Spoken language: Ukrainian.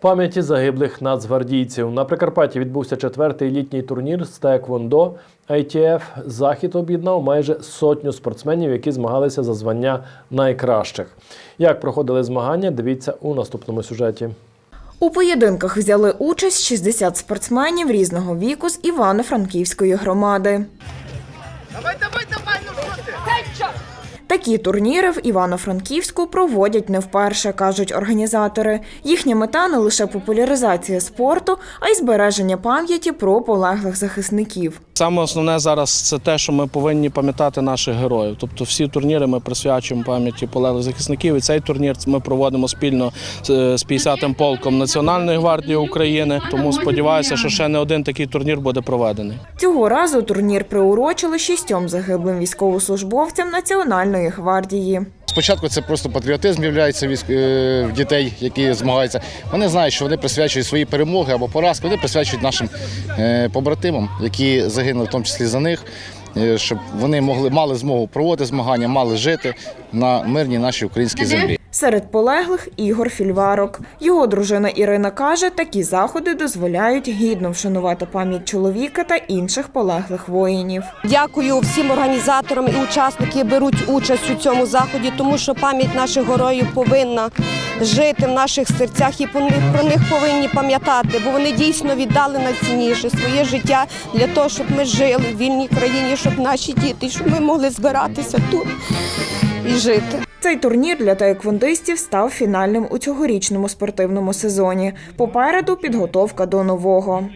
Пам'яті загиблих нацгвардійців на Прикарпатті відбувся четвертий літній турнір з Таеквондо ITF. Захід об'єднав майже сотню спортсменів, які змагалися за звання найкращих. Як проходили змагання, дивіться у наступному сюжеті. У поєдинках взяли участь 60 спортсменів різного віку з Івано-Франківської громади. Давай, давай, давай, ну що ти? Такі турніри в Івано-Франківську проводять не вперше, кажуть організатори. Їхня мета не лише популяризація спорту, а й збереження пам'яті про полеглих захисників. Саме основне зараз це те, що ми повинні пам'ятати наших героїв. Тобто всі турніри ми присвячуємо пам'яті полеглих захисників. І цей турнір ми проводимо спільно з е, з 50-м полком Національної гвардії України. Тому сподіваюся, що ще не один такий турнір буде проведений. Цього разу турнір приурочили шістьом загиблим військовослужбовцям Національної гвардії. Спочатку це просто патріотизм являється е, в дітей, які змагаються. Вони знають, що вони присвячують свої перемоги або поразки, вони присвячують нашим е, побратимам, які загинули в тому числі за них, е, щоб вони могли мали змогу проводити змагання, мали жити на мирній нашій українській землі. Серед полеглих Ігор Фільварок. Його дружина Ірина каже, такі заходи дозволяють гідно вшанувати пам'ять чоловіка та інших полеглих воїнів. Дякую всім організаторам і учасникам, які беруть участь у цьому заході, тому що пам'ять наших героїв повинна жити в наших серцях і про них, про них повинні пам'ятати, бо вони дійсно віддали найцінніше своє життя для того, щоб ми жили в вільній країні, щоб наші діти, щоб ми могли збиратися тут і жити. Цей турнір для таеквондистів став фінальним у цьогорічному спортивному сезоні. Попереду підготовка до нового.